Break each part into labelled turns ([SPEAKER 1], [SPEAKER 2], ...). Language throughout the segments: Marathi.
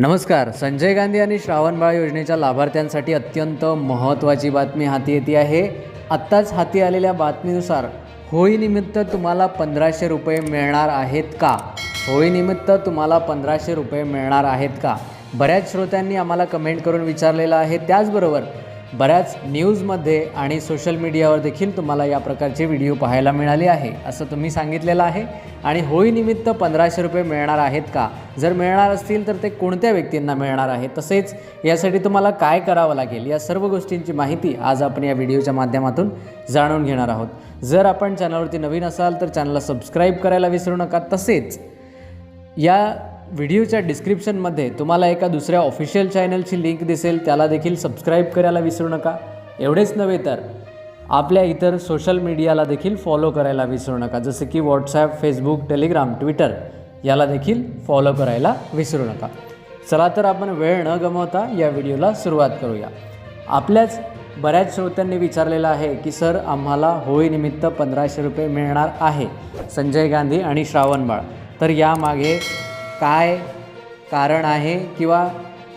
[SPEAKER 1] नमस्कार. संजय गांधी आणि श्रावणबाळ योजनेच्या लाभार्थ्यांसाठी अत्यंत महत्त्वाची बातमी हाती येते आहे. आत्ताच हाती आलेल्या बातमीनुसार होळीनिमित्त तुम्हाला पंधराशे रुपये मिळणार आहेत का? होळीनिमित्त तुम्हाला पंधराशे रुपये मिळणार आहेत का? बऱ्याच श्रोत्यांनी आम्हाला कमेंट करून विचारलेलं आहे. त्याचबरोबर बऱ्याच न्यूजमध्ये आणि सोशल मीडियावर देखील तुम्हाला या प्रकारचे व्हिडिओ पाहायला मिळाले आहे असं तुम्ही सांगितलेलं आहे. आणि होळीनिमित्त पंधराशे रुपये मिळणार आहेत का? जर मिळणार असतील तर ते कोणत्या व्यक्तींना मिळणार आहे? तसेच यासाठी तुम्हाला काय करावं लागेल? या सर्व गोष्टींची माहिती आज आपण या व्हिडिओच्या माध्यमातून जाणून घेणार आहोत. जर आपण चॅनलवरती नवीन असाल तर चॅनलला सबस्क्राईब करायला विसरू नका. तसेच या व्हिडिओच्या डिस्क्रिप्शनमध्ये तुम्हाला एका दुसऱ्या ऑफिशियल चॅनलची लिंक दिसेल त्याला देखील सबस्क्राईब करायला विसरू नका. एवढेच नव्हे तर आपल्या इतर सोशल मीडियाला देखील फॉलो करायला विसरू नका. जसे की व्हॉट्सॲप फेसबुक टेलिग्राम ट्विटर याला देखील फॉलो करायला विसरू नका. चला तर आपण वेळ न गमावता या व्हिडिओला सुरुवात करूया. आपल्याच बऱ्याच श्रोत्यांनी विचारलेलं आहे की सर आम्हाला होळीनिमित्त पंधराशे रुपये मिळणार आहे. संजय गांधी आणि श्रावणबाळ तर यामागे काय कारण आहे किंवा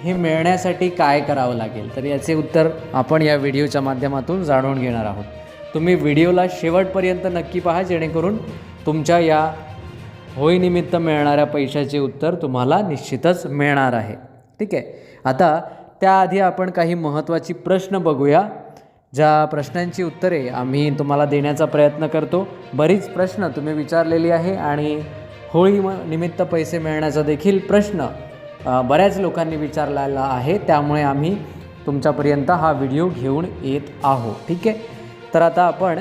[SPEAKER 1] हे मिळण्यासाठी काय करावं लागेल? तर याचे उत्तर आपण या व्हिडिओच्या माध्यमातून जाणून घेणार आहोत. तुम्ही व्हिडिओला शेवटपर्यंत नक्की पहा जेणेकरून तुमच्या या होळीनिमित्त मिळणाऱ्या पैशाचे उत्तर तुम्हाला निश्चितच मिळणार आहे. ठीक आहे? आता त्याआधी आपण काही महत्त्वाची प्रश्न बघूया. ज्या प्रश्नांची उत्तरे आम्ही तुम्हाला देण्याचा प्रयत्न करतो. बरीच प्रश्न तुम्ही विचारलेली आहे आणि होळी निमित्त पैसे मिळण्याचा देखील प्रश्न बऱ्याच लोकांनी विचारलेला आहे. त्यामुळे आम्ही तुमच्यापर्यंत हा व्हिडिओ घेऊन येत आहोत. ठीक आहे? तर आता आपण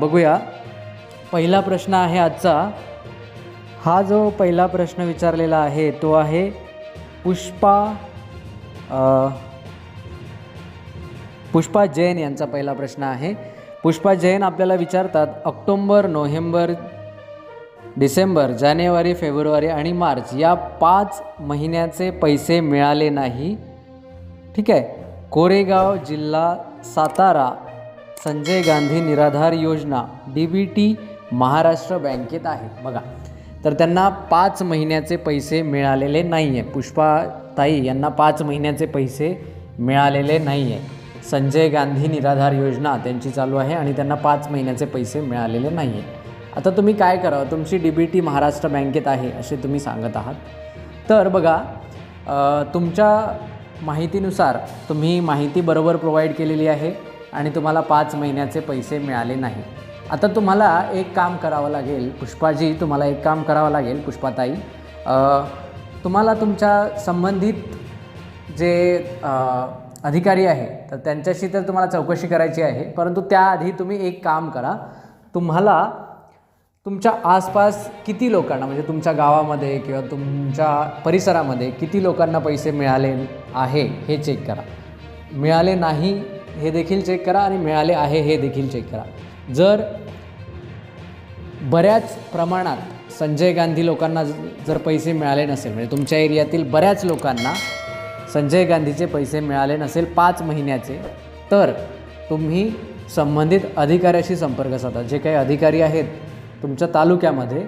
[SPEAKER 1] बघूया. पहिला प्रश्न आहे आजचा. हा जो पहिला प्रश्न विचारलेला आहे तो आहे पुष्पा पुष्पा जैन यांचा पहिला प्रश्न आहे. पुष्पा जैन आपल्याला विचारतात ऑक्टोंबर नोव्हेंबर डिसेंबर जानेवारी फेब्रुवारी आणि मार्च या पाच महिन्याचे पैसे मिळाले नाही. ठीक आहे. कोरेगाव जिल्हा सातारा संजय गांधी निराधार योजना डी बी टी महाराष्ट्र बँकेत आहे. बघा. तर त्यांना पाच महिन्याचे पैसे मिळालेले नाही आहे पुष्पाताई यांना पाच महिन्याचे पैसे मिळालेले नाही आहे संजय गांधी निराधार योजना त्यांची चालू आहे आणि त्यांना पाच महिन्याचे पैसे मिळालेले नाही आहे आता तुम्ही काय करावं? तुमची डी बी टी महाराष्ट्र बँकेत आहे असे तुम्ही सांगत आहात. तर बघा तुमच्या माहितीनुसार तुम्ही माहिती बरोबर प्रोव्हाइड केलेली आहे आणि तुम्हाला पाच महिन्याचे पैसे मिळाले नाही. आता तुम्हाला एक काम करावं लागेल. पुष्पाजी तुम्हाला एक काम करावं लागेल पुष्पाताई. तुम्हाला तुमच्या संबंधित जे अधिकारी आहे तर त्यांच्याशी तर तुम्हाला चौकशी करायची आहे परंतु त्याआधी तुम्ही एक काम करा. तुम्हाला तुमच्या आसपास किती लोकांना म्हणजे तुमच्या गावामध्ये किंवा तुमच्या परिसरामध्ये किती लोकांना पैसे मिळाले आहे हे चेक करा. मिळाले नाही हे देखील चेक करा आणि मिळाले आहे हे देखील चेक करा. जर बऱ्याच प्रमाणात संजय गांधी लोकांना जर पैसे मिळाले नसेल म्हणजे तुमच्या एरियातील बऱ्याच लोकांना संजय गांधीचे पैसे मिळाले नसेल पाच महिन्याचे तर तुम्ही संबंधित अधिकाऱ्याशी संपर्क साधा. जे काही अधिकारी आहेत तुमच्या तालुक्यामध्ये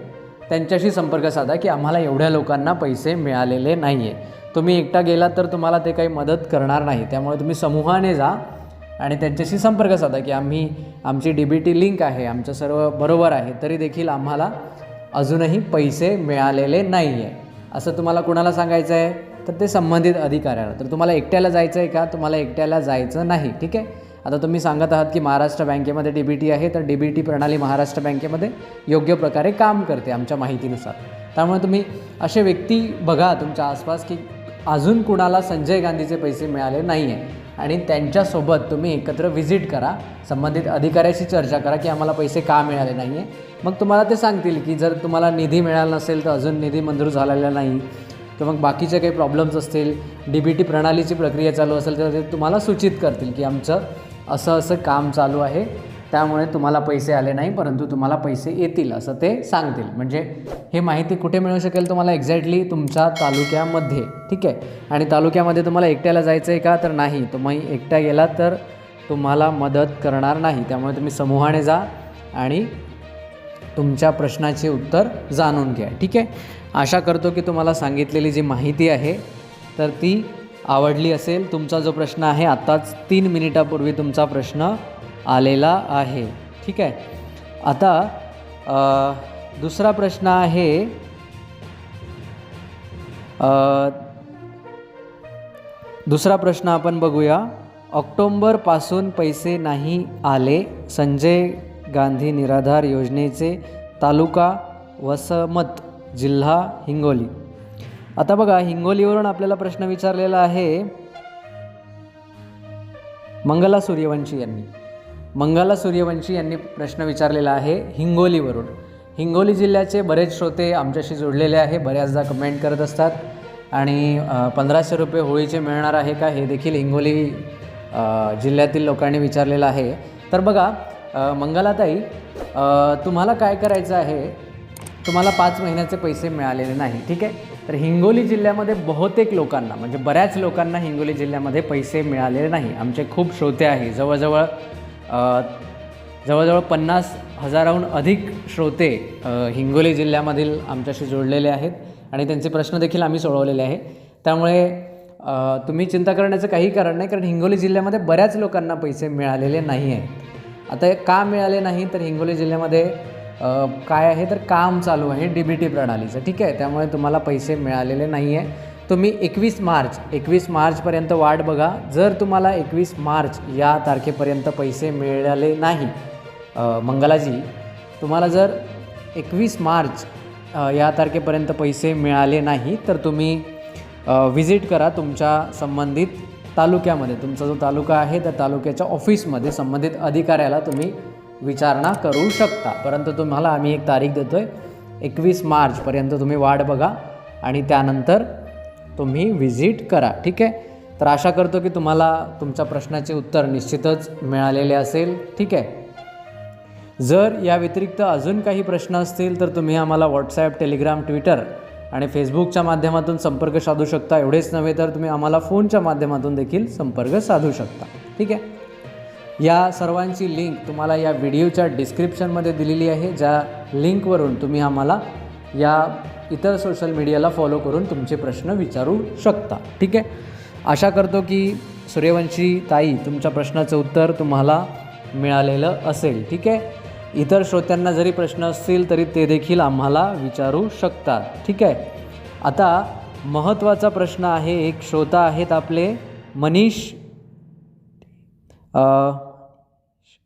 [SPEAKER 1] त्यांच्याशी संपर्क साधा की आम्हाला एवढ्या लोकांना पैसे मिळालेले नाही आहे तुम्ही एकटा गेलात तर तुम्हाला ते काही मदत करणार नाही. त्यामुळे तुम्ही समूहाने जा आणि त्यांच्याशी संपर्क साधा की आम्ही आमची डी बी टी लिंक आहे आमचं सर्व बरोबर आहे तरी देखील आम्हाला अजूनही पैसे मिळालेले नाही आहे असं तुम्हाला कोणाला सांगायचं आहे तर ते संबंधित अधिकाऱ्याला. तर तुम्हाला एकट्याला जायचं आहे का? तुम्हाला एकट्याला जायचं नाही. ठीक आहे? आता तुम्ही सांगत आहात की महाराष्ट्र बँकेमध्ये डी बी टी आहे तर डी बी टी प्रणाली महाराष्ट्र बँकेमध्ये योग्य प्रकारे काम करते आमच्या माहितीनुसार. त्यामुळे तुम्ही असे व्यक्ती बघा तुमच्या आसपास की अजून कुणाला संजय गांधीचे पैसे मिळाले नाही आहे आणि त्यांच्यासोबत तुम्ही एकत्र व्हिजिट करा संबंधित अधिकाऱ्याशी चर्चा करा की आम्हाला पैसे का मिळाले नाही आहे मग तुम्हाला ते सांगतील की जर तुम्हाला निधी मिळाला नसेल तर अजून निधी मंजूर झालेला नाही. तर मग बाकीचे काही प्रॉब्लेम्स असतील डी बी टी प्रणालीची प्रक्रिया चालू असेल तर ते तुम्हाला सूचित करतील की आमचं असं असं काम चालू आहे. त्यामुळे तुम्हाला पैसे आले नाही परंतु तुम्हाला पैसे येतील असं ते सांगतील. म्हणजे हे माहिती कुठे मिळू शकेल तुम्हाला एक्झॅक्टली तुमच्या तालुक्यामध्ये ठीक आहे? आणि तालुक्यामध्ये तुम्हाला एकट्याला जायचं आहे का? तर नाही. तुम्ही एकट्या गेला तर तुम्हाला मदत करणार नाही. त्यामुळे तुम्ही समूहाने जा आणि तुमच्या प्रश्नाचे उत्तर जाणून घ्या ठीक आहे? आशा करतो की तुम्हाला सांगितलेली जी माहिती आहे तर ती आवडली असेल तुमचा जो प्रश्न आहे आत्ताच तीन मिनिटापूर्वी तुमचा प्रश्न आलेला आहे. ठीक आहे? आता दुसरा प्रश्न आहे दुसरा प्रश्न आपण बघूया. ऑक्टोंबरपासून पैसे नाही आले. संजय गांधी निराधार योजनेचे तालुका वसमत जिल्हा हिंगोली. आता बघा हिंगोलीवरून आपल्याला प्रश्न विचारलेला आहे मंगला सूर्यवंशी यांनी. मंगला सूर्यवंशी यांनी प्रश्न विचारलेला आहे हिंगोलीवरून. हिंगोली जिल्ह्याचे बरेच श्रोते आमच्याशी जोडलेले आहे बऱ्याचदा कमेंट करत असतात. आणि पंधराशे रुपये होळीचे मिळणार आहे का हे देखील हिंगोली जिल्ह्यातील लोकांनी विचारलेलं आहे. तर बघा मंगलाताई तुम्हाला काय करायचं आहे? तुम्हाला पाच महिन्याचे पैसे मिळालेले नाही ठीक आहे? तर हिंगोली जिल्ह्यामध्ये बहुतेक लोकांना म्हणजे बऱ्याच लोकांना हिंगोली जिल्ह्यामध्ये पैसे मिळालेले नाही. आमचे खूप श्रोते आहे. जवळजवळ जवळजवळ पन्नास हजाराहून अधिक श्रोते हिंगोली जिल्ह्यामधील आमच्याशी जोडलेले आहेत आणि त्यांचे प्रश्न देखील आम्ही सोडवलेले आहे. त्यामुळे तुम्ही चिंता करण्याचं काही कारण नाही कारण हिंगोली जिल्ह्यामध्ये बऱ्याच लोकांना पैसे मिळालेले नाही आहेत आता हे का मिळाले नाही तर हिंगोली जिल्ह्यामध्ये काय आहे तर काम चालू आहे डी बी टी प्रणालीचं. ठीक आहे? त्यामुळे तुम्हाला पैसे मिळालेले नाही आहे तुम्ही एकवीस मार्च एकवीस मार्चपर्यंत वाट बघा. जर तुम्हाला एकवीस मार्च या तारखेपर्यंत पैसे मिळाले नाही मंगलाजी तुम्हाला जर एकवीस मार्च या तारखेपर्यंत पैसे मिळाले नाही तर तुम्ही व्हिजिट करा तुमच्या संबंधित तालुक्यामध्ये. तुमचा जो तालुका आहे त्या तालुक्याच्या ऑफिसमध्ये संबंधित अधिकाऱ्याला तुम्ही विचारणा करू शकता. परंतु तुम्हाला आम्ही एक तारीख देतो आहे एकवीस मार्चपर्यंत तुम्ही वाट बघा आणि त्यानंतर तुम्ही व्हिजिट करा. ठीक आहे? तर आशा करतो की तुम्हाला तुमच्या प्रश्नाचे उत्तर निश्चितच मिळालेले असेल. ठीक आहे? जर या व्यतिरिक्त अजून काही प्रश्न असतील तर तुम्ही आम्हाला व्हॉट्सॲप टेलिग्राम ट्विटर आणि फेसबुकच्या माध्यमातून संपर्क साधू शकता. एवढेच नव्हे तर तुम्ही आम्हाला फोनच्या माध्यमातून देखील संपर्क साधू शकता. ठीक आहे? या सर्वांची लिंक तुम्हाला या व्हिडिओच्या डिस्क्रिप्शनमध्ये दिलेली आहे. ज्या लिंकवरून तुम्ही आम्हाला या इतर सोशल मीडियाला फॉलो करून तुमचे प्रश्न विचारू शकता. ठीक आहे? आशा करतो की सूर्यवंशी ताई तुमच्या प्रश्नाचं उत्तर तुम्हाला मिळालेलं असेल. ठीक आहे? इतर श्रोत्यांना जरी प्रश्न असतील तरी ते देखील आम्हाला विचारू शकतात. ठीक आहे? आता महत्त्वाचा प्रश्न आहे. एक श्रोता आहेत आपले मनीष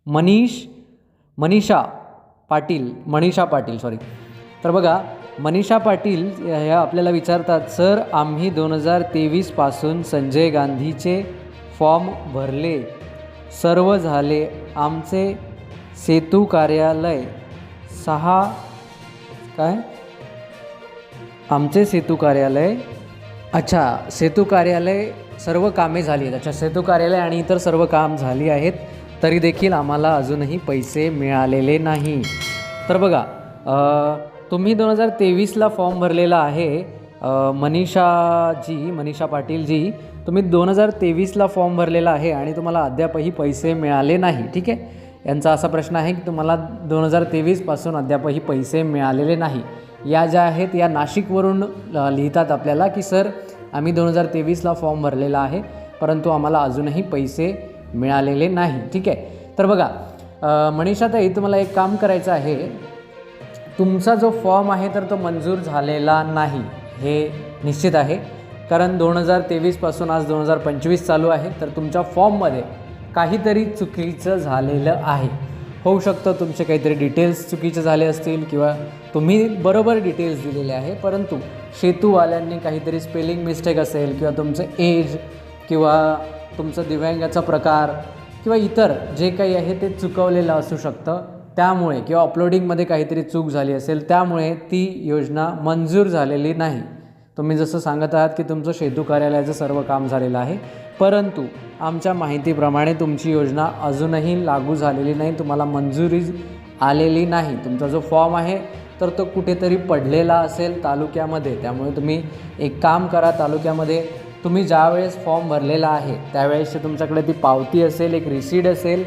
[SPEAKER 1] मनीष मनीषा पाटील मनीषा पाटील सॉरी तर बघा मनीषा पाटील ह्या आपल्याला विचारतात सर आम्ही दोन हजार तेवीसपासून संजय गांधीचे फॉर्म भरले. सर्व झाले. आमचे सेतू कार्यालय सहा काय? आमचे सेतू कार्यालय? अच्छा सेतू कार्यालय सर्व कामे झाली आहेत. अच्छा सेतू कार्यालय आणि इतर सर्व काम झाली आहेत. तरी देखील आम्हाला अजूनही पैसे मिळालेले नाही. तर बघा तुम्ही दोन हजार तेवीसला फॉर्म भरलेला आहे मनीषाजी मनीषा पाटीलजी तुम्ही दोन हजार तेवीसला फॉर्म भरलेला आहे आणि तुम्हाला अद्यापही पैसे मिळाले नाही ठीक आहे? यांचा असा प्रश्न आहे की तुम्हाला दोन हजार तेवीसपासून अद्यापही पैसे मिळालेले नाही. या ज्या आहेत या नाशिकवरून लिहितात आपल्याला की सर आम्ही दोन हजार तेवीसला फॉर्म भरलेला आहे परंतु आम्हाला अजूनही पैसे मिळालेले नाही. ठीक आहे? तर बघा मनीषाताई तुम्हाला एक काम करायचं आहे. तुमचा जो फॉर्म आहे तर तो मंजूर झालेला नाही. हे निश्चित आहे. कारण दोन हजार तेवीसपासून आज दोन हजार पंचवीस चालू आहे. तर तुमच्या फॉर्ममध्ये काहीतरी चुकीचं झालेलं आहे. होऊ शकतं तुमचे काहीतरी डिटेल्स चुकीचे झाले असतील किंवा तुम्ही बरोबर डिटेल्स दिलेले आहे. परंतु सेतूवाल्यांनी काहीतरी स्पेलिंग मिस्टेक असेल किंवा तुमचं एज किंवा तुमचं दिव्यांगाचा प्रकार किंवा इतर जे काही आहे ते चुकवलेलं असू शकतं. त्यामुळे किंवा अपलोडिंगमध्ये काहीतरी चूक झाली असेल त्यामुळे ती योजना मंजूर झालेली नाही. तुम्ही जसं सांगत आहात की तुमचं शेतू कार्यालयाचं सर्व काम झालेलं आहे परंतु आमच्या माहितीप्रमाणे तुमची योजना अजूनही लागू झालेली नाही तुम्हाला मंजुरी आलेली नाही. तुमचा जो फॉर्म आहे तर तो कुठेतरी पडलेला असेल तालुक्यामध्ये. त्यामुळे तुम्ही एक काम करा तालुक्यामध्ये तुम्ही ज्यावेळेस फॉर्म भरलेला आहे त्यावेळेसची तुमच्याकडे ती पावती असेल एक रिसीड असेल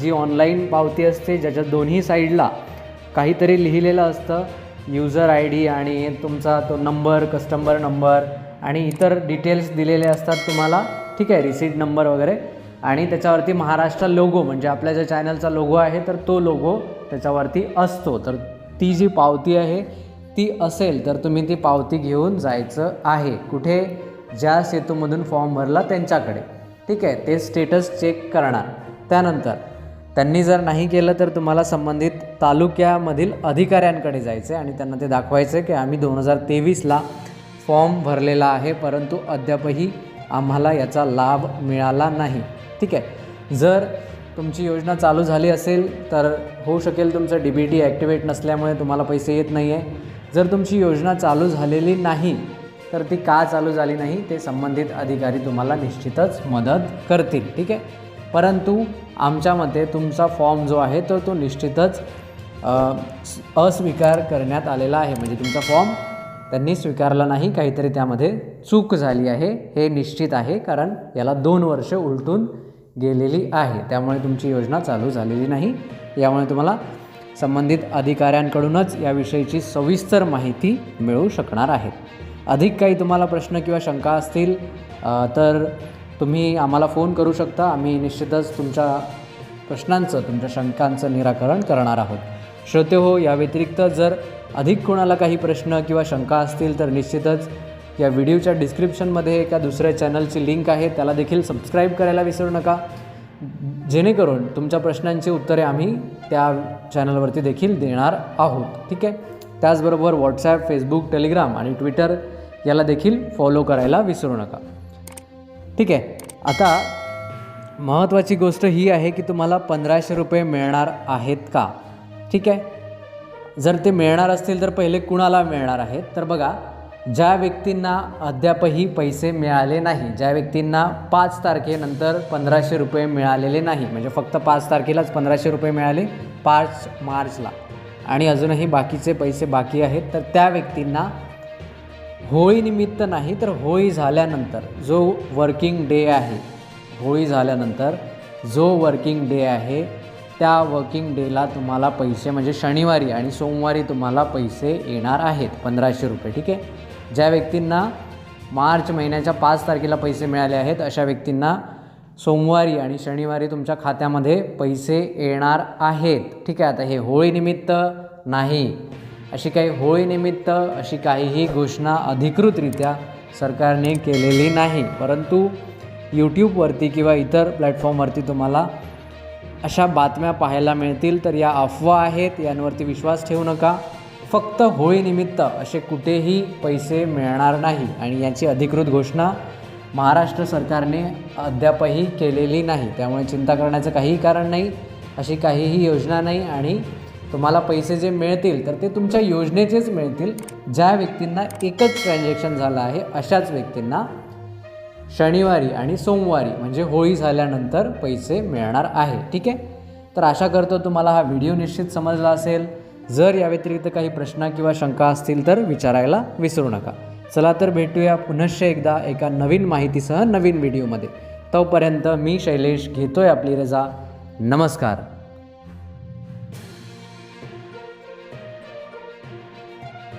[SPEAKER 1] जी ऑनलाईन पावती असते ज्याच्या दोन्ही साईडला काहीतरी लिहिलेलं असतं. युजर आय डी आणि तुमचा तो नंबर कस्टमर नंबर आणि इतर डिटेल्स दिलेले असतात तुम्हाला. ठीक आहे रिसीट नंबर वगैरे. आणि त्याच्यावरती महाराष्ट्र लोगो म्हणजे आपल्या ज्या चॅनलचा लोगो आहे तर तो लोगो त्याच्यावरती असतो. तर ती जी पावती आहे ती असेल तर तुम्ही ती पावती घेऊन जायचं आहे. कुठे? ज्या सेतूमधून फॉर्म भरला त्यांच्याकडे. ठीक आहे ते स्टेटस चेक करणार. त्यानंतर त्यांनी जर नाही केलं तर तुम्हाला संबंधित तालुक्यामधील अधिकाऱ्यांकडे जायचं आहे आणि त्यांना ते दाखवायचं आहे की आम्ही दोन हजार तेवीसला फॉर्म भरलेला आहे परंतु अद्यापही आम्हाला याचा लाभ मिळाला नाही. ठीक आहे जर तुमची योजना चालू झाली असेल तर होऊ शकेल तुमचं डी बी टी ॲक्टिवेट नसल्यामुळे तुम्हाला पैसे येत नाही आहे जर तुमची योजना चालू झालेली नाही तर ती का चालू झाली नाही ते संबंधित अधिकारी तुम्हाला निश्चितच मदत करतील ठीक आहे? परंतु आमच्या मते तुमचा फॉर्म जो आहे तर तो निश्चितच अस्वीकार करण्यात आलेला आहे. म्हणजे तुमचा फॉर्म त्यांनी स्वीकारला नाही काहीतरी त्यामध्ये चूक झाली आहे हे निश्चित आहे कारण याला दोन वर्ष उलटून गेलेली आहे. त्यामुळे तुमची योजना चालू झालेली नाही. यामुळे तुम्हाला संबंधित अधिकाऱ्यांकडूनच याविषयीची सविस्तर माहिती मिळू शकणार आहे. अधिक काही तुम्हाला प्रश्न किंवा शंका असतील तर तुम्ही आम्हाला फोन करू शकता. आम्ही निश्चितच तुमच्या प्रश्नांचं तुमच्या शंकांचं निराकरण करणार आहोत. श्रोते हो या व्यतिरिक्त जर अधिक कोणाला काही प्रश्न किंवा शंका असतील तर निश्चितच या व्हिडिओच्या डिस्क्रिप्शनमध्ये एका दुसऱ्या चॅनलची लिंक आहे. त्याला देखील सबस्क्राईब करायला विसरू नका. जेणेकरून तुमच्या प्रश्नांची उत्तरे आम्ही त्या चॅनलवरती देखील देणार आहोत. ठीक आहे? त्याचबरोबर व्हॉट्सॲप फेसबुक टेलिग्राम आणि ट्विटर याला देखील फॉलो करायला विसरू नका. ठीक आहे. आता महत्त्वाची गोष्ट ही आहे की तुम्हाला पंधराशे रुपये मिळणार आहेत का? ठीक आहे. जर ते मिळणार असतील तर पहिले कुणाला मिळणार आहेत? तर बघा ज्या व्यक्तींना अद्यापही पैसे मिळाले नाही ज्या व्यक्तींना पाच तारखेनंतर पंधराशे रुपये मिळालेले नाही म्हणजे फक्त पाच तारखेलाच पंधराशे रुपये मिळाले पाच मार्चला. आणि अजूनही बाकीचे पैसे बाकी आहेत तर त्या व्यक्तींना होळीनिमित्त नाही तर होळी झाल्यानंतर जो वर्किंग डे आहे होळी झाल्यानंतर जो वर्किंग डे आहे त्या वर्किंग डेला तुम्हाला पैसे म्हणजे शनिवारी आणि सोमवारी तुम्हाला पैसे येणार आहेत पंधराशे रुपये ठीक आहे? ज्या व्यक्तींना मार्च महिन्याच्या पाच तारखेला पैसे मिळाले आहेत अशा व्यक्तींना सोमवारी आणि शनिवारी तुमच्या खात्यामध्ये पैसे येणार आहेत. ठीक आहे आता हे होळीनिमित्त नाही. अशी काही होळीनिमित्त अशी काहीही घोषणा अधिकृतरित्या सरकारने केलेली नाही. परंतु यूट्यूबवरती किंवा इतर प्लॅटफॉर्मवरती तुम्हाला अशा बातम्या पाहायला मिळतील. तर या अफवा आहेत यांवरती विश्वास ठेवू नका. फक्त होळीनिमित्त असे कुठेही पैसे मिळणार नाही. आणि याची अधिकृत घोषणा महाराष्ट्र सरकारने अद्यापही केलेली नाही. त्यामुळे चिंता करण्याचं काहीही कारण नाही अशी काहीही योजना नाही आणि तुम्हाला पैसे जे मिळतील तर ते तुमच्या योजनेचेच मिळतील. ज्या व्यक्तींना एकच ट्रान्झॅक्शन झालं आहे अशाच व्यक्तींना शनिवारी आणि सोमवारी म्हणजे होळी झाल्यानंतर पैसे मिळणार आहे. ठीक आहे? तर आशा करतो तुम्हाला हा व्हिडिओ निश्चित समजला असेल. जर या व्यतिरिक्त काही प्रश्न किंवा शंका असतील तर विचारायला विसरू नका. चला तर भेटूया पुनश्च एकदा एका नवीन माहितीसह नवीन व्हिडिओमध्ये. तोपर्यंत मी शैलेश घेतोय आपली रजा. नमस्कार.